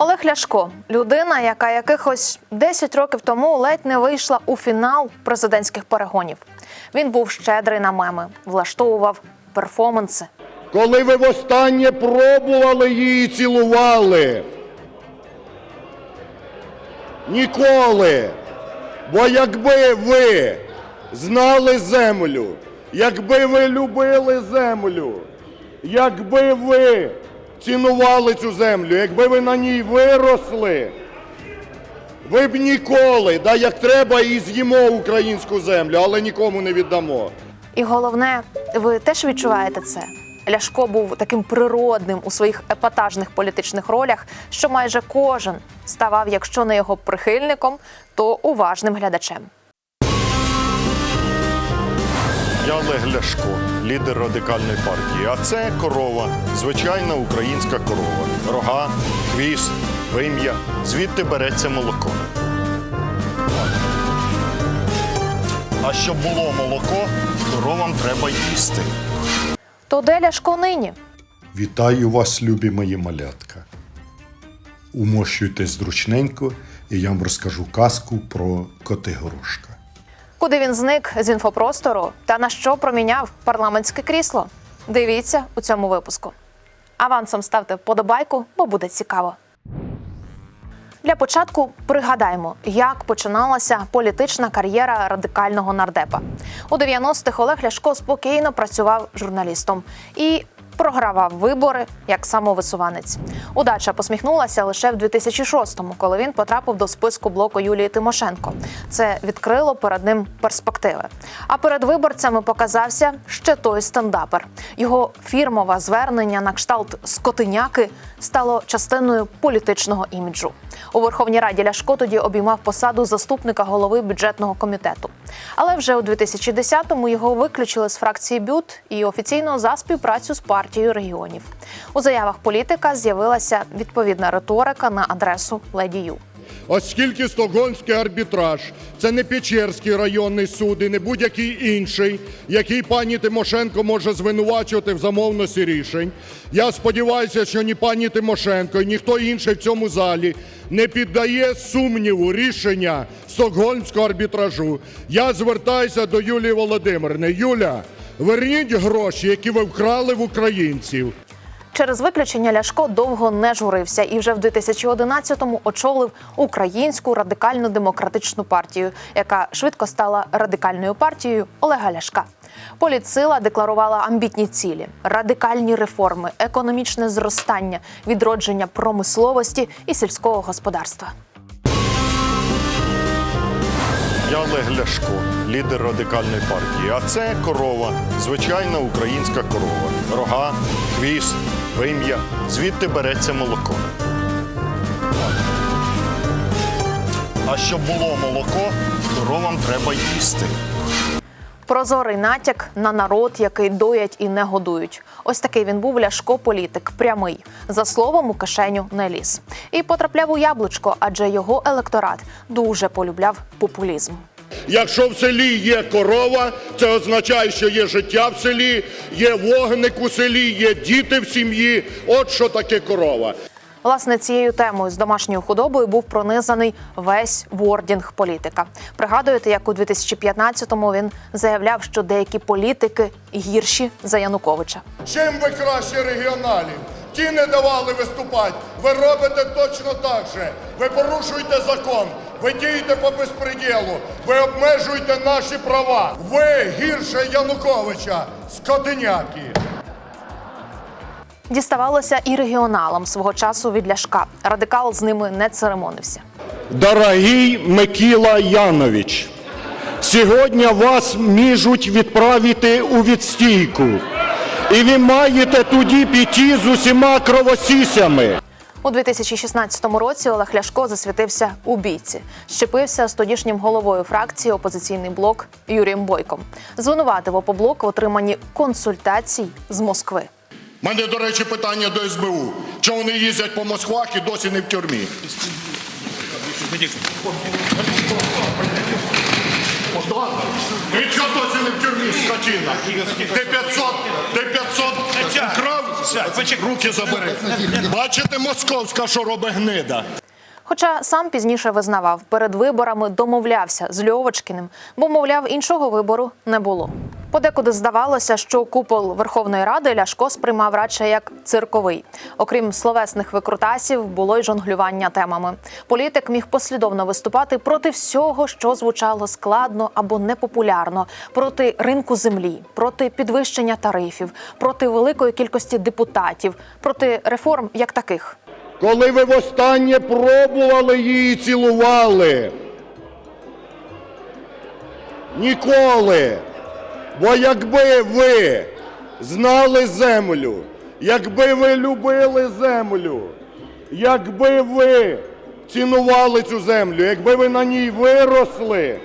Олег Ляшко людина, яка якихось 10 років тому ледь не вийшла у фінал президентських перегонів. Він був щедрий на меми, влаштовував перформанси. Коли ви востаннє пробували її цілували? Ніколи. Бо якби ви знали землю, якби ви любили землю, якби ви цінували цю землю, якби ви на ній виросли, ви б ніколи, да як треба, і з'їмо українську землю, але нікому не віддамо. І головне, ви теж відчуваєте це. Ляшко був таким природним у своїх епатажних політичних ролях, що майже кожен ставав, якщо не його прихильником, то уважним глядачем. Я Олег Ляшко, лідер радикальної партії. А це корова, звичайна українська корова. Рога, хвіст, вим'я. Звідти береться молоко. А щоб було молоко, коровам треба їсти. То де Ляшко нині? Вітаю вас, любі мої малятка. Умощуйтесь зручненько, і я вам розкажу казку про Котигорошка. Куди він зник з інфопростору та на що проміняв парламентське крісло? Дивіться у цьому випуску. Авансом ставте вподобайку, бо буде цікаво. Для початку пригадаємо, як починалася політична кар'єра радикального нардепа. У 90-х Олег Ляшко спокійно працював журналістом і програвав вибори як самовисуванець. Удача посміхнулася лише в 2006-му, коли він потрапив до списку блоку Юлії Тимошенко. Це відкрило перед ним перспективи. А перед виборцями показався ще той стендапер. Його фірмове звернення на кшталт скотиняки стало частиною політичного іміджу. У Верховній Раді Ляшко тоді обіймав посаду заступника голови бюджетного комітету. Але вже у 2010-му його виключили з фракції БЮТ і офіційно за співпрацю з партією регіонів. У заявах політика з'явилася відповідна риторика на адресу Леді Оскільки Стокгольмський арбітраж це не Печерський районний суд і не будь-який інший, який пані Тимошенко може звинувачувати в замовності рішень. Я сподіваюся, що ні пані Тимошенко, і ніхто інший в цьому залі не піддає сумніву рішення Стокгольмського арбітражу. Я звертаюся до Юлії Володимирівни. Юля, верніть гроші, які ви вкрали в українців. Через виключення Ляшко довго не журився і вже в 2011-му очолив українську радикально-демократичну партію, яка швидко стала радикальною партією Олега Ляшка. Політсила декларувала амбітні цілі: радикальні реформи, економічне зростання, відродження промисловості і сільського господарства. Я Олег Ляшко, лідер радикальної партії. А це корова, звичайна українська корова. Рога, хвіст, вим'я. Звідти береться молоко. А щоб було молоко, коровам треба їсти. Прозорий натяк на народ, який доять і не годують. Ось такий він був Ляшко політик, прямий. За словом у кишеню не ліз. І потрапляв у яблучко, адже його електорат дуже полюбляв популізм. Якщо в селі є корова, це означає, що є життя в селі, є вогник у селі, є діти в сім'ї. От що таке корова. Власне, цією темою з домашньою худобою був пронизаний весь вордінг політика. Пригадуєте, як у 2015-му він заявляв, що деякі політики гірші за Януковича. Чим ви краще регіоналів? Ті не давали виступати. Ви робите точно так же. Ви порушуєте закон. Ви дієте по безпреділу. Ви обмежуєте наші права. Ви гірше Януковича, скотиняки. Діставалося і регіоналам свого часу від Ляшка. Радикал з ними не церемонився. Дорогий Микіла Янович, сьогодні вас можуть відправити у відстійку. І ви маєте тоді піти з усіма кровосісями. У 2016 році Олег Ляшко засвітився у бійці, щепився з тодішнім головою фракції опозиційний блок Юрієм Бойком. Звинуватив опоблок в отриманні консультацій з Москви. У мене, до речі, питання до СБУ. Чому вони їздять по Москвах і досі не в тюрмі? Богдан, ти чого досі не в тюрмі, скотина? Ти 500, ти 500 украв? Руки забери. Бачите, московська, що робить гнида? Хоча сам пізніше визнавав, перед виборами домовлявся з Льовочкіним, бо, мовляв, іншого вибору не було. Подекуди здавалося, що купол Верховної Ради Ляшко сприймав радше як цирковий. Окрім словесних викрутасів, було й жонглювання темами. Політик міг послідовно виступати проти всього, що звучало складно або непопулярно, проти ринку землі, проти підвищення тарифів, проти великої кількості депутатів, проти реформ як таких. Коли ви востаннє пробували її і цілували? Ніколи. Бо якби ви знали землю, якби ви любили землю, якби ви цінували цю землю, якби ви на ній виросли,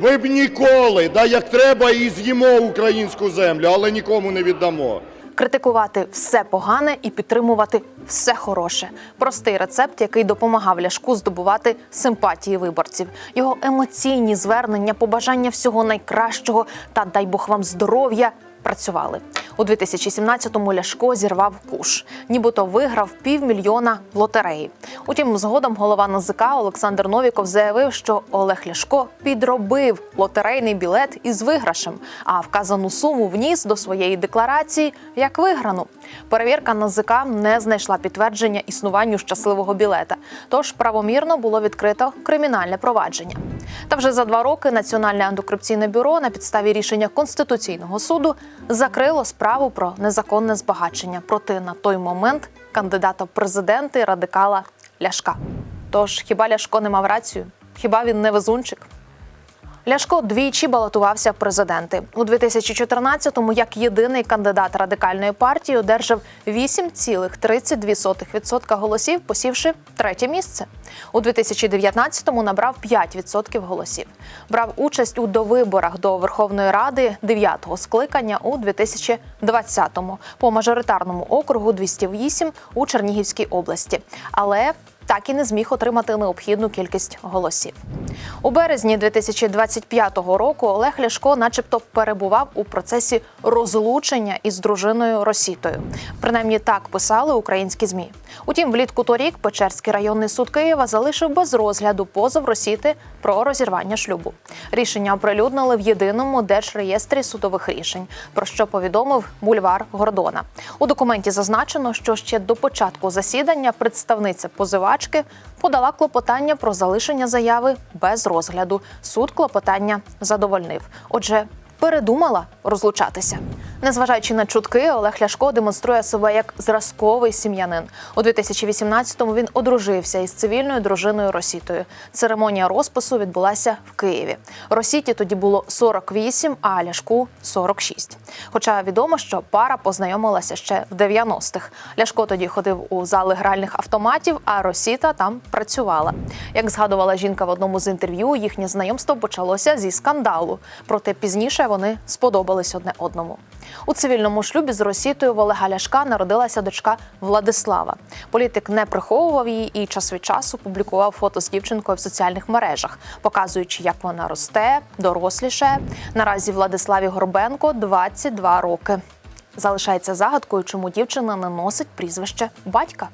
ви б ніколи, да як треба, і з'їмо українську землю, але нікому не віддамо. Критикувати все погане і підтримувати все хороше. Простий рецепт, який допомагав Ляшку здобувати симпатії виборців. Його емоційні звернення, побажання всього найкращого та дай Бог вам здоров'я. Працювали у 2017-му Ляшко зірвав куш, нібито виграв півмільйона в лотереї. Утім, згодом голова НАЗК Олександр Новіков заявив, що Олег Ляшко підробив лотерейний білет із виграшем, а вказану суму вніс до своєї декларації як виграну. Перевірка НАЗК не знайшла підтвердження існуванню щасливого білета, тож правомірно було відкрито кримінальне провадження. Та вже за два роки Національне антикорупційне бюро на підставі рішення Конституційного суду закрило справу про незаконне збагачення проти на той момент кандидата в президенти радикала Ляшка. Тож хіба Ляшко не мав рацію? Хіба він не везунчик? Ляшко двічі балотувався в президенти у 2014-му як єдиний кандидат радикальної партії одержав 8,32% голосів, посівши третє місце. У 2019-му набрав 5% голосів. Брав участь у довиборах до Верховної Ради 9-го скликання у 2020-му по мажоритарному округу 208 у Чернігівській області. Але так і не зміг отримати необхідну кількість голосів. У березні 2025 року Олег Ляшко, начебто, перебував у процесі розлучення із дружиною Росітою. Принаймні так писали українські змі. Утім, влітку торік Печерський районний суд Києва залишив без розгляду позов Росіти про розірвання шлюбу. Рішення оприлюднили в єдиному держреєстрі судових рішень, про що повідомив бульвар Гордона. У документі зазначено, що ще до початку засідання представниця позивачки подала клопотання про залишення заяви без розгляду. Суд клопотання задовольнив. Отже, передумала розлучатися. Незважаючи на чутки, Олег Ляшко демонструє себе як зразковий сім'янин. У 2018-му він одружився із цивільною дружиною Росітою. Церемонія розпису відбулася в Києві. Росіті тоді було 48, а Ляшку 46. Хоча відомо, що пара познайомилася ще в 90-х. Ляшко тоді ходив у зали гральних автоматів, а Росіта там працювала. Як згадувала жінка в одному з інтерв'ю, їхнє знайомство почалося зі скандалу. Проте пізніше вони сподобались одне одному. У цивільному шлюбі з Росітою в Олега Ляшка народилася дочка Владислава. Політик не приховував її і час від часу публікував фото з дівчинкою в соціальних мережах, показуючи, як вона росте, дорослішає. Наразі Владиславі Горбенко 22 роки. Залишається загадкою, чому дівчина не носить прізвище батька.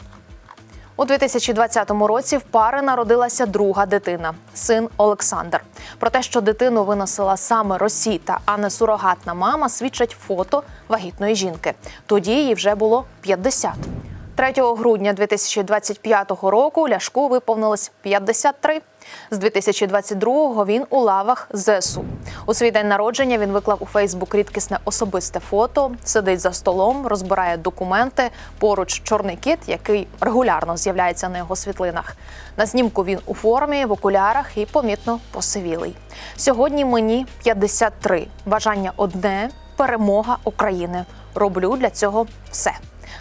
У 2020 році в пари народилася друга дитина син Олександр. Про те, що дитину виносила саме Росіта, а не сурогатна мама, свідчать фото вагітної жінки. Тоді їй вже було 50. 3 грудня 2025 року Ляшку виповнилось 53. З 2022-го він у лавах ЗСУ. У свій день народження він виклав у Фейсбук рідкісне особисте фото, сидить за столом, розбирає документи. Поруч чорний кіт, який регулярно з'являється на його світлинах. На знімку він у формі, в окулярах і помітно посивілий. Сьогодні мені 53. Бажання одне перемога України. Роблю для цього все.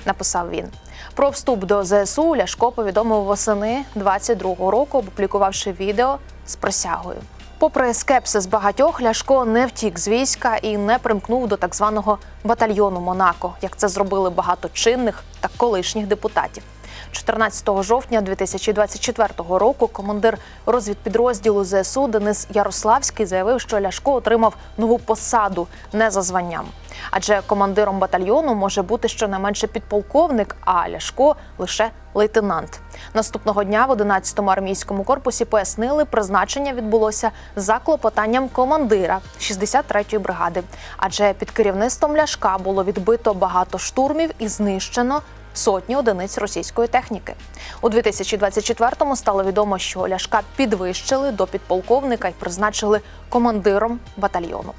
Написав він. Про вступ до ЗСУ Ляшко повідомив восени 22-го року, опублікувавши відео з присягою. Попри скепсис багатьох, Ляшко не втік з війська і не примкнув до так званого батальйону Монако, як це зробили багато чинних та колишніх депутатів. 14 жовтня 2024 року командир розвідпідрозділу ЗСУ Денис Ярославський заявив, що Ляшко отримав нову посаду не за званням. Адже командиром батальйону може бути щонайменше підполковник, а Ляшко лише лейтенант. Наступного дня в 11-му армійському корпусі пояснили, призначення відбулося за клопотанням командира 63-ї бригади. Адже під керівництвом Ляшка було відбито багато штурмів і знищено сотні одиниць російської техніки. У 2024-му стало відомо, що Ляшка підвищили до підполковника і призначили командиром батальйону.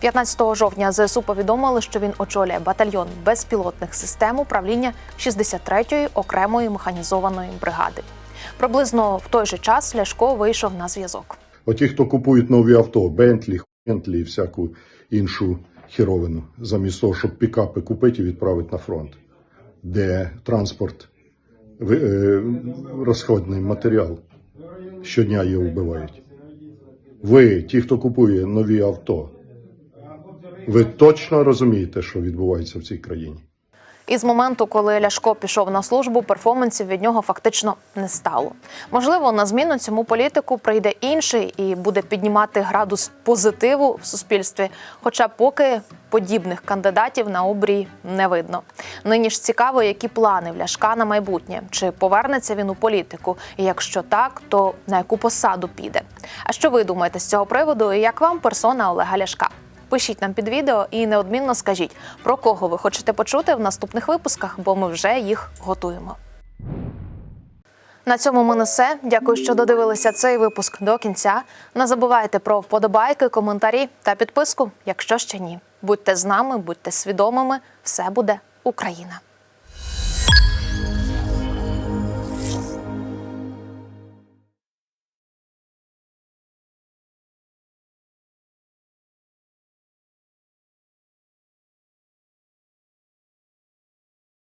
15 жовтня ЗСУ повідомили, що він очолює батальйон безпілотних систем управління 63-ї окремої механізованої бригади. Приблизно в той же час Ляшко вийшов на зв'язок. Оті, хто купують нові авто, Бентлі, Хентлі і всяку іншу хіровину, замість того, щоб пікапи купити і відправити на фронт, де транспорт, е, розходний матеріал, щодня його вбивають. Ви, ті, хто купує нові авто, ви точно розумієте, що відбувається в цій країні? І з моменту, коли Ляшко пішов на службу, перформансів від нього фактично не стало. Можливо, на зміну цьому політику прийде інший і буде піднімати градус позитиву в суспільстві. Хоча поки подібних кандидатів на обрій не видно. Нині ж цікаво, які плани в Ляшка на майбутнє, чи повернеться він у політику, і якщо так, то на яку посаду піде. А що ви думаєте з цього приводу? І як вам персона Олега Ляшка? Пишіть нам під відео і неодмінно скажіть, про кого ви хочете почути в наступних випусках, бо ми вже їх готуємо. На цьому в мене все. Дякую, що додивилися цей випуск до кінця. Не забувайте про вподобайки, коментарі та підписку, якщо ще ні. Будьте з нами, будьте свідомими, все буде Україна.